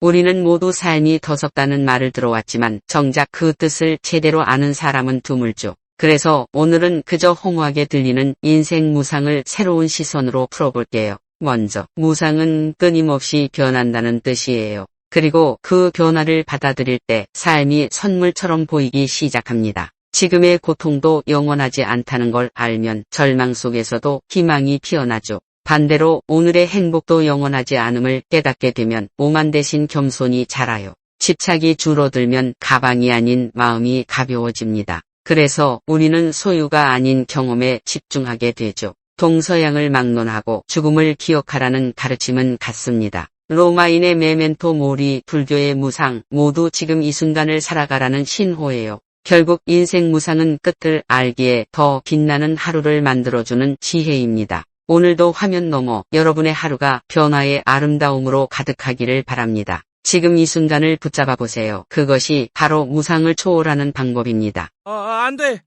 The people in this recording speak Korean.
우리는 모두 삶이 더섭다는 말을 들어왔지만 정작 그 뜻을 제대로 아는 사람은 드물죠. 그래서 오늘은 그저 홍하게 들리는 인생 무상을 새로운 시선으로 풀어볼게요. 먼저, 무상은 끊임없이 변한다는 뜻이에요. 그리고 그 변화를 받아들일 때 삶이 선물처럼 보이기 시작합니다. 지금의 고통도 영원하지 않다는 걸 알면 절망 속에서도 희망이 피어나죠. 반대로 오늘의 행복도 영원하지 않음을 깨닫게 되면 오만 대신 겸손이 자라요. 집착이 줄어들면 가방이 아닌 마음이 가벼워집니다. 그래서 우리는 소유가 아닌 경험에 집중하게 되죠. 동서양을 막론하고 죽음을 기억하라는 가르침은 같습니다. 로마인의 메멘토 모리, 불교의 무상, 모두 지금 이 순간을 살아가라는 신호예요. 결국 인생 무상은 끝을 알기에 더 빛나는 하루를 만들어주는 지혜입니다. 오늘도 화면 너머 여러분의 하루가 변화의 아름다움으로 가득하기를 바랍니다. 지금 이 순간을 붙잡아 보세요. 그것이 바로 무상을 초월하는 방법입니다. 아, 안 돼.